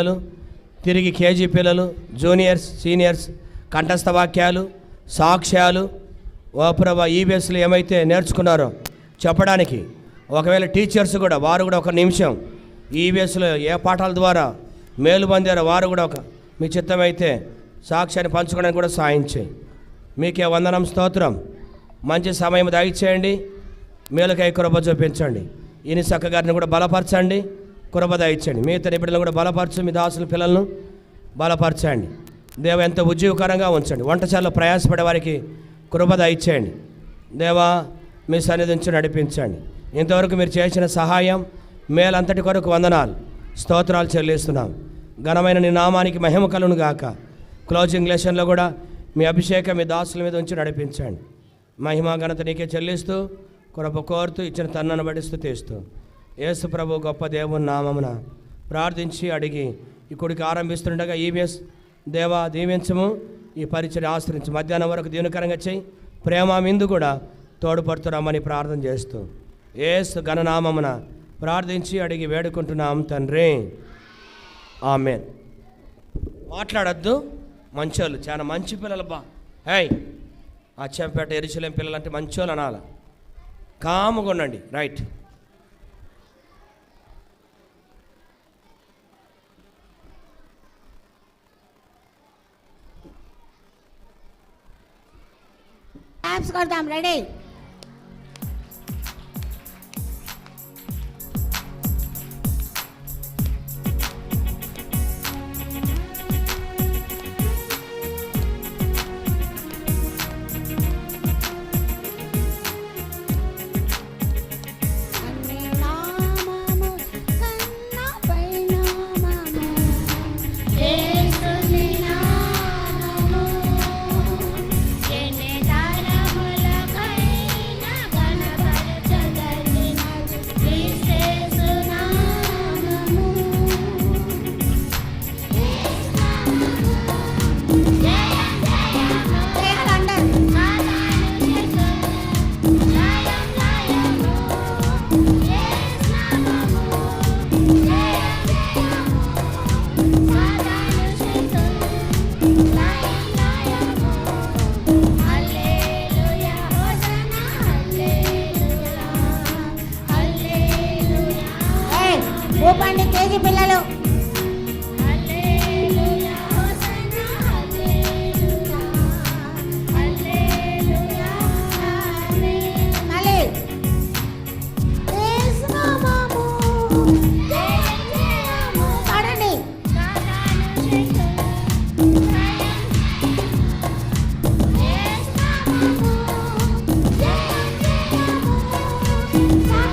పిల్లలు తిరిగి కేజీ పిల్లలు జూనియర్స్ సీనియర్స్ కంఠస్థ వాక్యాలు సాక్ష్యాలు ఓప్రభ ప్రభా ఏమైతే నేర్చుకున్నారో చెప్పడానికి. ఒకవేళ టీచర్స్ కూడా వారు కూడా ఒక నిమిషం ఈబీఎస్లో ఏ పాఠాల ద్వారా మేలు పొందారో వారు కూడా ఒక మీ చిత్తమైతే సాక్ష్యాన్ని పంచుకోవడానికి కూడా సాయం చేయి. మీకే వందనం స్తోత్రం. మంచి సమయం దయచేయండి. మేలుకై కృప చూపించండి. ఇని చక్కగారిని కూడా బలపరచండి. కృప దయచండి మిగతా బిడ్డలు కూడా బలపరచు మీ దాసుల పిల్లలను బలపరచండి. దేవ ఎంత ఉజ్జీవకరంగా ఉంచండి. వంటశాలలో ప్రయాసపడే వారికి కృపద ఇచ్చేయండి. దేవా మీ సన్నిధించి నడిపించండి. ఇంతవరకు మీరు చేసిన సహాయం మేలంతటి కొరకు వందనాలు. స్తోత్రాలు చెల్లిస్తున్నాం. ఘనమైన నీ నామానికి మహిమ కలును గాక. క్లోజింగ్ లెషన్లో కూడా మీ అభిషేకం మీ దాసుల మీద ఉంచి నడిపించండి. మహిమ ఘనత నీకే చెల్లిస్తూ కృప కోరుతూ ఇచ్చిన తన్నను బడిస్తూ తీస్తూ యేసుప్రభు గొప్ప దేవుని నామమున ప్రార్థించి అడిగి ఈ కొడుకు ఆరంభిస్తుండగా ఈవీఎస్ దేవా దీవించము ఈ పరిచయం ఆశ్రయించి. మధ్యాహ్నం వరకు దీవెనకరంగా చేయి. ప్రేమ మిందు కూడా తోడుపడుతురామని ప్రార్థన చేస్తూ ఏసు ఘననామమున ప్రార్థించి అడిగి వేడుకుంటున్నాం తండ్రి. ఆమె మాట్లాడద్దు. మంచోళ్ళు చాలా మంచి పిల్లలు బా. హేయ్ అచ్చంపేట ఎరుచలేం పిల్లలు అంటే మంచోళ్ళు అనాల. కాముగా ఉండండి రైట్. క్లాప్స్ కొడదాం రెడీ? Bye.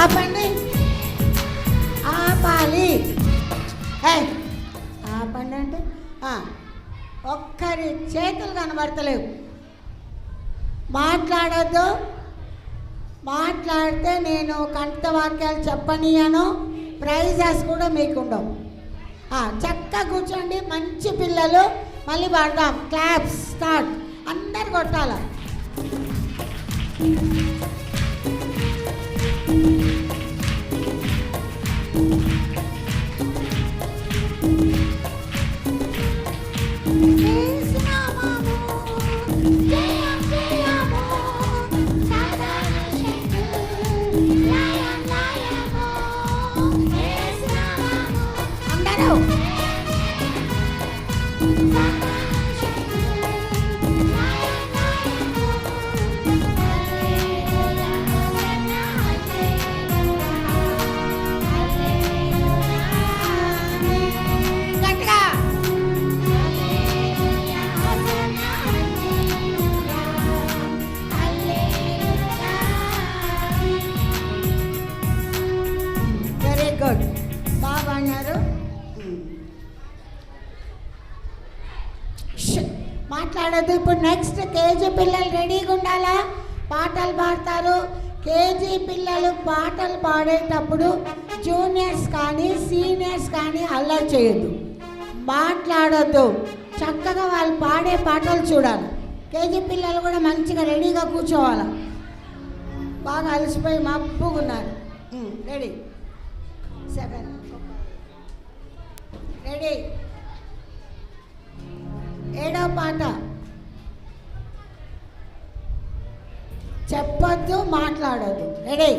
ఆపండి. ఆపాలి. ఆపండి అంటే ఒక్కరి చేతులు కనబడతలేవు. మాట్లాడద్దు. మాట్లాడితే నేను కంట వాక్యాలు చెప్పనీయను. ప్రైజెస్ కూడా మీకు ఉండవు చక్కగా కూర్చోండి. మంచి పిల్లలు. మళ్ళీ పడదాం. Claps start. అందరు కొట్టాల? ఇప్పుడు నెక్స్ట్ కేజీ పిల్లలు రెడీగా ఉండాలా? పాటలు పాడతారు. కేజీ పిల్లలు పాటలు పాడేటప్పుడు జూనియర్స్ కానీ సీనియర్స్ కానీ అల్లరి చేయొద్దు. మాట్లాడద్దు. చక్కగా వాళ్ళు పాడే పాటలు చూడాలి. కేజీ పిల్లలు కూడా మంచిగా రెడీగా కూర్చోవాలి? బాగా అలసిపోయి మబ్బుగున్నారు. రెడీ సెవెన్ రెడీ ఏడో పాట. చెప్పొద్దు మాట్లాడద్దు. రెడీ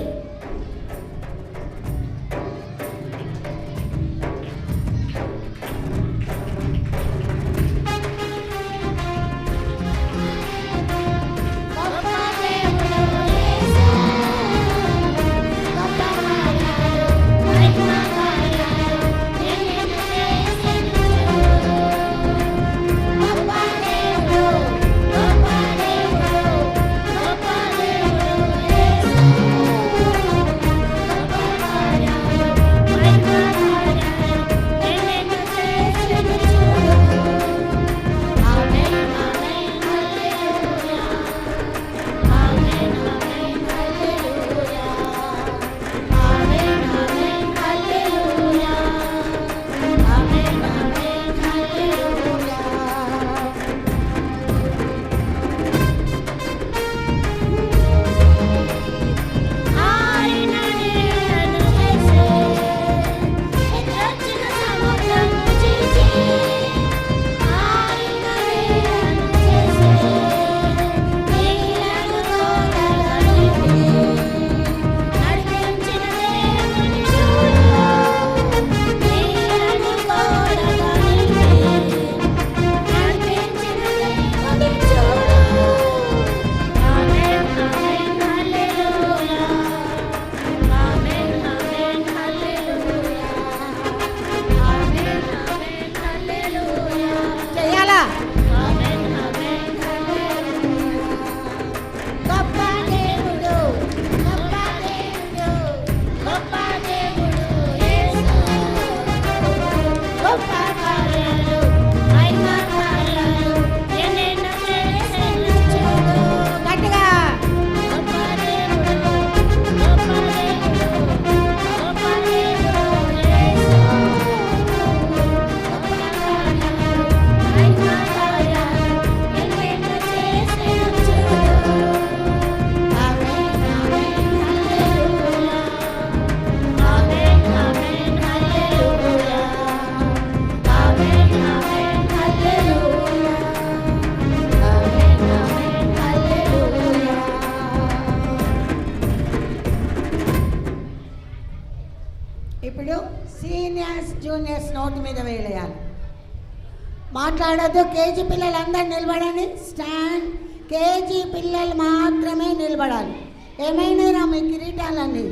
మాట్లాడొద్దు. కేజీ పిల్లలందరూ నిలబడని నిలబడండి. స్టాండ్. కేజీ పిల్లలు మాత్రమే నిలబడాలి. ఏమైనా మీ కిరీటాలన్నీ?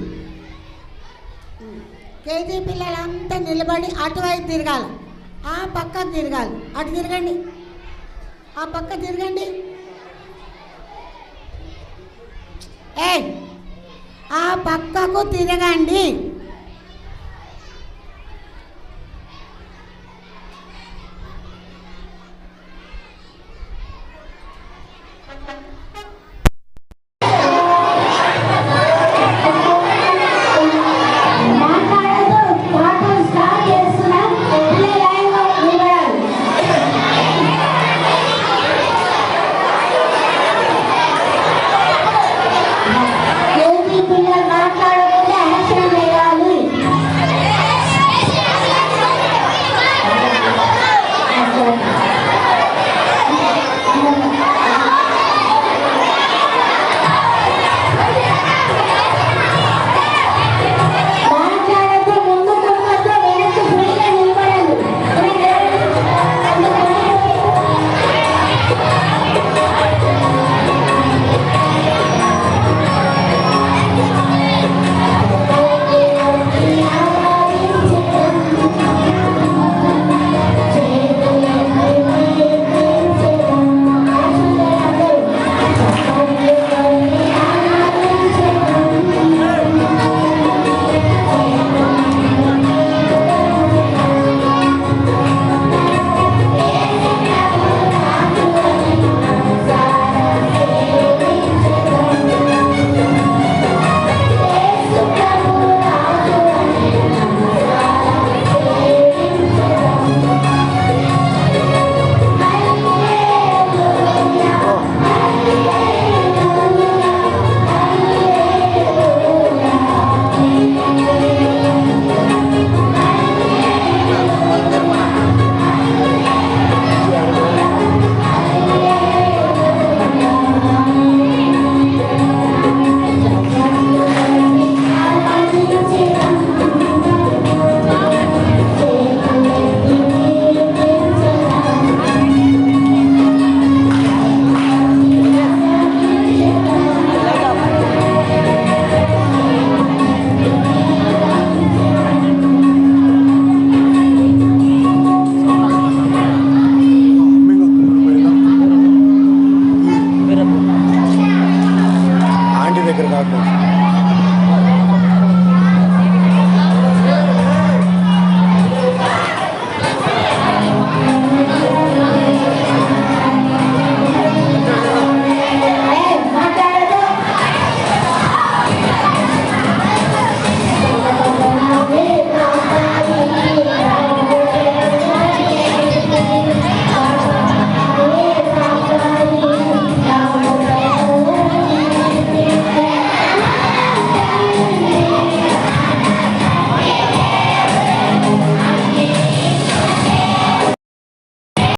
కేజీ పిల్లలంతా నిలబడి అటువైపు తిరగాలి. ఆ పక్క తిరగాలి. అటు తిరగండి. ఆ పక్క తిరగండి. ఏ ఆ పక్కకు తిరగండి.